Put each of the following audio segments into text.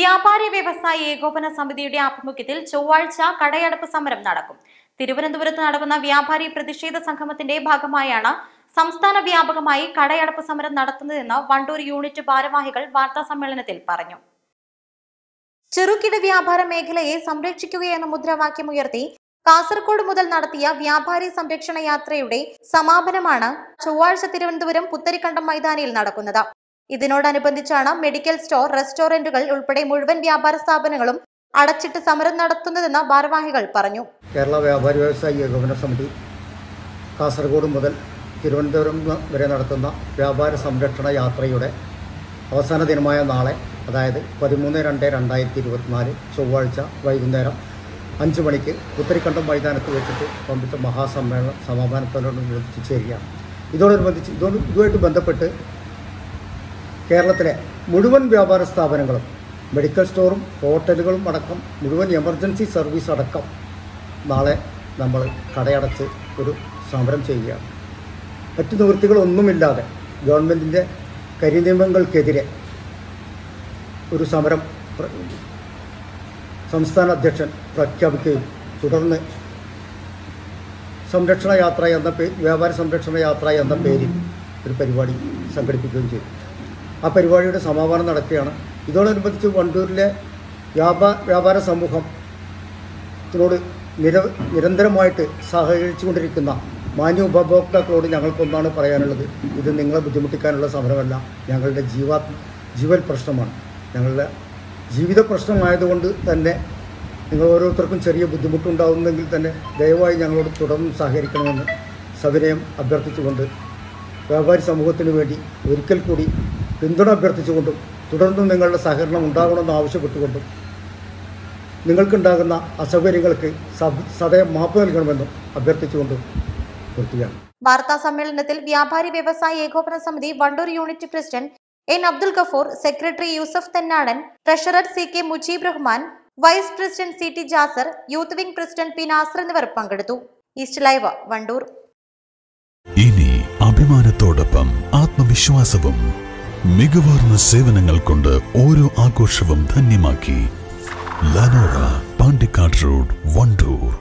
വ്യാപാരി വ്യവസായി ഏകോപന സമിതിയുടെ ആഭിമുഖ്യത്തിൽ ചൊവ്വാഴ്ച കടയടപ്പ് സമരം നടക്കും. തിരുവനന്തപുരത്ത് നടക്കുന്ന വ്യാപാരി പ്രതിഷേധ സംഗമത്തിന്റെ ഭാഗമായാണ് സംസ്ഥാന വ്യാപകമായി കടയടപ്പ് സമരം നടത്തുന്നതെന്ന് വണ്ടൂർ യൂണിറ്റ് ഭാരവാഹികൾ വാർത്താ സമ്മേളനത്തിൽ പറഞ്ഞു. ചെറുകിട വ്യാപാര മേഖലയെ സംരക്ഷിക്കുകയെന്ന മുദ്രാവാക്യമുയർത്തി കാസർഗോഡ് മുതൽ നടത്തിയ വ്യാപാരി സംരക്ഷണ യാത്രയുടെ സമാപനമാണ് ചൊവ്വാഴ്ച തിരുവനന്തപുരം പുത്തരിക്കണ്ടം മൈതാനിയിൽ നടക്കുന്നത്. ഇതിനോടനുബന്ധിച്ചാണ് മെഡിക്കൽ സ്റ്റോർ റെസ്റ്റോറന്റുകൾ ഉൾപ്പെടെ മുഴുവൻ വ്യാപാര സ്ഥാപനങ്ങളും അടച്ചിട്ട് സമരം നടത്തുന്നതെന്ന് ഭാരവാഹികൾ പറഞ്ഞു. കേരള വ്യാപാരി വ്യവസായി ഏകോപന സമിതി കാസർഗോഡ് മുതൽ തിരുവനന്തപുരം വരെ നടത്തുന്ന വ്യാപാര സംരക്ഷണ യാത്രയുടെ അവസാന ദിനമായ നാളെ അതായത് പതിമൂന്ന് രണ്ട് രണ്ടായിരത്തി ഇരുപത്തിനാല് ചൊവ്വാഴ്ച വൈകുന്നേരം അഞ്ച് മണിക്ക് പുത്തരിക്കണ്ടം മൈതാനത്ത് വെച്ചിട്ട് പമ്പിച്ച മഹാസമ്മേളനം സമാപനത്തോടനുബന്ധിച്ച് ചേരുകയാണ്. ഇതോടനുബന്ധിച്ച് ഇതോട് ഇതുമായിട്ട് ബന്ധപ്പെട്ട് കേരളത്തിലെ മുഴുവൻ വ്യാപാര സ്ഥാപനങ്ങളും മെഡിക്കൽ സ്റ്റോറും ഹോട്ടലുകളും അടക്കം മുഴുവൻ എമർജൻസി സർവീസ് അടക്കം നാളെ നമ്മൾ കടയടച്ച് ഒരു സമരം ചെയ്യുകയാണ്. മറ്റു നിവൃത്തികളൊന്നുമില്ലാതെ ഗവൺമെന്റിന്റെ കരിനിയമങ്ങൾക്കെതിരെ ഒരു സമരം സംസ്ഥാന അധ്യക്ഷൻ പ്രഖ്യാപിക്കുകയും തുടർന്ന് സംരക്ഷണ യാത്ര എന്ന പേ വ്യാപാര സംരക്ഷണ യാത്ര എന്ന പേരിൽ ഒരു പരിപാടി സംഘടിപ്പിക്കുകയും ചെയ്തു. ആ പരിപാടിയുടെ സമാപനം നടക്കുകയാണ്. ഇതോടനുബന്ധിച്ച് വണ്ടൂരിലെ വ്യാപാര വ്യാപാര സമൂഹത്തിനോട് നിര നിരന്തരമായിട്ട് സഹകരിച്ചുകൊണ്ടിരിക്കുന്ന മാന്യ ഉപഭോക്താക്കളോട് ഞങ്ങൾക്കൊന്നാണ് പറയാനുള്ളത്. ഇത് നിങ്ങളെ ബുദ്ധിമുട്ടിക്കാനുള്ള സമരമല്ല. ഞങ്ങളുടെ ജീവാ ജീവൽ പ്രശ്നമാണ്. ഞങ്ങളുടെ ജീവിത പ്രശ്നമായതുകൊണ്ട് തന്നെ നിങ്ങൾ ഓരോരുത്തർക്കും ചെറിയ ബുദ്ധിമുട്ടുണ്ടാകുന്നെങ്കിൽ തന്നെ ദയവായി ഞങ്ങളോട് തുടർന്നും സഹകരിക്കണമെന്ന് സവിനയം അഭ്യർത്ഥിച്ചുകൊണ്ട് വ്യാപാരി സമൂഹത്തിന് വേണ്ടി ഒരിക്കൽ കൂടി പിന്തുണ അഭ്യർത്ഥിച്ചുകൊണ്ടും തുടർന്നും നിങ്ങളുടെ സഹകരണം ഉണ്ടാകണമെന്ന് ആവശ്യപ്പെട്ടുകൊണ്ടും നിങ്ങൾക്കുണ്ടാകുന്ന അസൗകര്യങ്ങൾക്ക് സദയം മാപ്പ് നൽകണമെന്നും അഭ്യർത്ഥിച്ചുകൊണ്ടും നിർത്തുകയാണ്. വാർത്താ സമ്മേളനത്തിൽ വ്യാപാരി വ്യവസായ ഏകോപന സമിതി Wandoor unit president N Abdul Gafoor secretary Yusuf Thennadan treasurer C K Mujeeb Rahman vice president C T Jasar youth wing president P Nasar എന്നിവർ പങ്കെടുത്തു. East live Wandoor. ഇനി അഭിമാനത്തോടൊപ്പം ആത്മവിശ്വാസവും മികവാർന്ന സേവനങ്ങൾ കൊണ്ട് ഓരോ ആഘോഷവും ധന്യമാക്കി. ലനോറ പാണ്ടിക്കാട് റോഡ് വണ്ടൂർ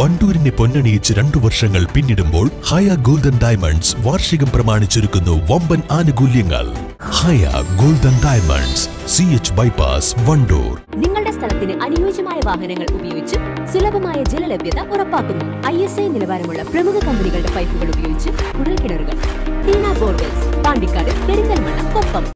വണ്ടൂരിനെ പൊന്നണിയിച്ച് രണ്ടു വർഷങ്ങൾ പിന്നിടുമ്പോൾ ഹയ ഗോൾഡൻ ഡയമണ്ട്സ് വാർഷികം പ്രമാണിച്ചൊരുക്കുന്നു വമ്പൻ ആനുകൂല്യങ്ങൾ. Haya golden diamonds C H bypass Wandoor നിങ്ങളുടെ സ്ഥലത്തിന് അനുയോജ്യമായ വാഹനങ്ങൾ ഉപയോഗിച്ച് സുലഭമായ ജലലഭ്യത ഉറപ്പാക്കുന്നു. ഐ എസ് ഐ നിലവാരമുള്ള പ്രമുഖ കമ്പനികളുടെ പൈപ്പുകൾ ഉപയോഗിച്ച് കുഴൽ தீனா போர்வெல்ஸ் பாண்டிக்காடு பெரிந்தல்மணம் கொப்பம்.